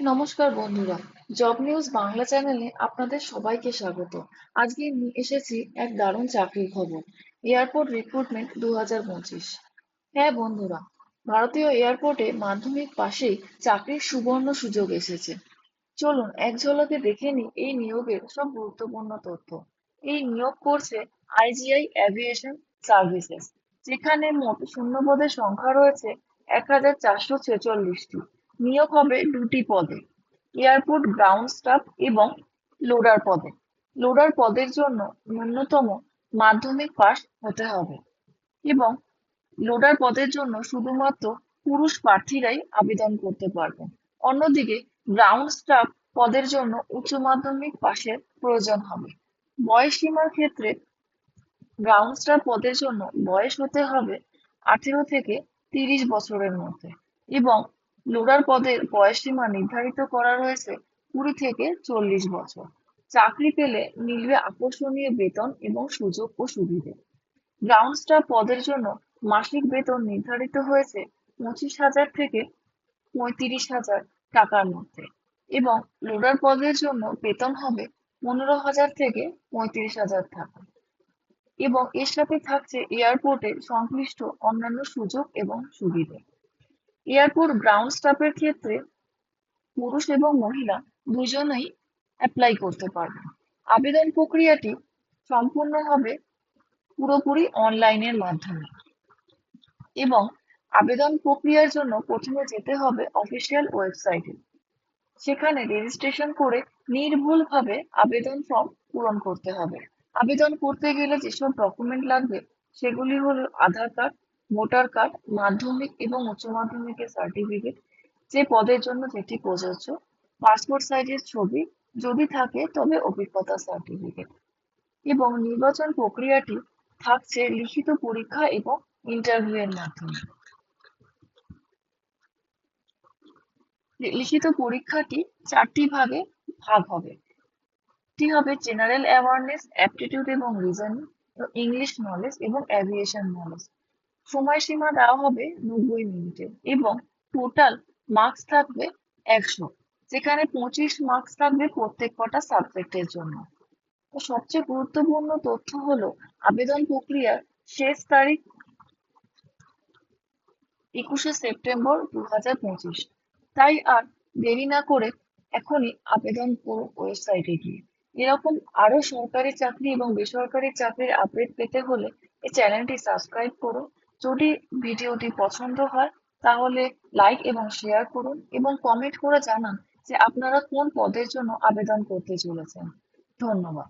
নমস্কার বন্ধুরা, job news Bangla চ্যানেলে আপনাদের সবাইকে স্বাগত। আজকে নিয়ে এসেছি এক দারুণ চাকরির খবর, এয়ারপোর্ট রিক্রুটমেন্ট দু হাজার পঁচিশ। হ্যাঁ বন্ধুরা, ভারতীয় এয়ারপোর্টে মাধ্যমিক পাশেই চাকরির সুবর্ণ সুযোগ এসেছে। চলুন এক ঝলকে দেখে নিই এই নিয়োগের সব গুরুত্বপূর্ণ তথ্য। এই নিয়োগ করছে আইজিআই অ্যাভিয়েশন সার্ভিসেস, যেখানে মোট শূন্যপদের সংখ্যা রয়েছে এক হাজার চারশো ছেচল্লিশটি। নিয়োগ হবে দুটি পদে, এয়ারপোর্ট গ্রাউন্ড স্টাফ এবং লোডার পদে। লোডার পদের জন্য ন্যূনতম মাধ্যমিক পাস হতে হবে এবং লোডার পদের জন্য শুধুমাত্র পুরুষ প্রার্থীরাই আবেদন করতে পারবেন অন্যদিকে গ্রাউন্ড স্টাফ পদের জন্য উচ্চ মাধ্যমিক পাশের প্রয়োজন হবে। বয়স সীমার ক্ষেত্রে গ্রাউন্ড স্টাফ পদের জন্য বয়স হতে হবে আঠেরো থেকে তিরিশ বছরের মধ্যে এবং লোডার পদের বয়সসীমা নির্ধারিত করা রয়েছে কুড়ি থেকে চল্লিশ বছর। চাকরি পেলে মিলবে আকর্ষণীয় বেতন এবং সুযোগ ও সুবিধে। গ্রাউন্ড স্টাফ পদের জন্য মাসিক বেতন নির্ধারিত হয়েছে পঁচিশ হাজার থেকে পঁয়ত্রিশ হাজার টাকার মধ্যে এবং লোডার পদের জন্য বেতন হবে পনেরো হাজার থেকে পঁয়ত্রিশ হাজার টাকা এবং এর সাথে থাকছে এয়ারপোর্টে সংশ্লিষ্ট অন্যান্য সুযোগ এবং সুবিধে। এয়ারপোর্ট গ্রাউন্ড স্টাফের ক্ষেত্রে পুরুষ এবং মহিলা দুজনেই অ্যাপ্লাই করতে পারবে। আবেদন প্রক্রিয়াটি সম্পূর্ণ হবে পুরোপুরি অনলাইনের মাধ্যমে এবং আবেদন প্রক্রিয়ার জন্য প্রথমে যেতে হবে অফিসিয়াল ওয়েবসাইটে সেখানে রেজিস্ট্রেশন করে নির্ভুলভাবে আবেদন ফর্ম পূরণ করতে হবে। আবেদন করতে গেলে যেসব ডকুমেন্ট লাগবে সেগুলি হলো আধার কার্ড ভোটার কার্ড, মাধ্যমিক এবং উচ্চ মাধ্যমিকের সার্টিফিকেট যে পদের জন্য যেটি প্রযোজ্য পাসপোর্ট সাইজের ছবি যদি থাকে তবে অভিজ্ঞতা সার্টিফিকেট এবং নির্বাচন প্রক্রিয়াটি থাকছে লিখিত পরীক্ষা এবং ইন্টারভিউ এর মাধ্যমে। লিখিত পরীক্ষাটি চারটি ভাগে ভাগ হবে। একটি হবে জেনারেল অ্যাওয়ারনেস অ্যাপটিটিউড এবং রিজনিং ইংলিশ নলেজ এবং অ্যাভিয়েশন নলেজ সময়সীমা দেওয়া হবে নব্বই মিনিটের এবং টোটাল মার্কস থাকবে একশো, যেখানে পঁচিশ মার্কস থাকবে প্রত্যেক কটা সাবজেক্টের জন্য। সবচেয়ে গুরুত্বপূর্ণ তথ্য হলো আবেদন প্রক্রিয়ার শেষ তারিখ একুশে সেপ্টেম্বর দু হাজার পঁচিশ। তাই আর দেরি না করে এখনই আবেদন করো ওয়েবসাইটে গিয়ে। এরকম আরও সরকারি চাকরি এবং বেসরকারি চাকরির আপডেট পেতে হলে এই চ্যানেলটি সাবস্ক্রাইব করুন যদি ভিডিওটি পছন্দ হয়, তাহলে লাইক এবং শেয়ার করুন এবং কমেন্ট করে জানান যে আপনারা কোন পদের জন্য আবেদন করতে চলেছেন। ধন্যবাদ।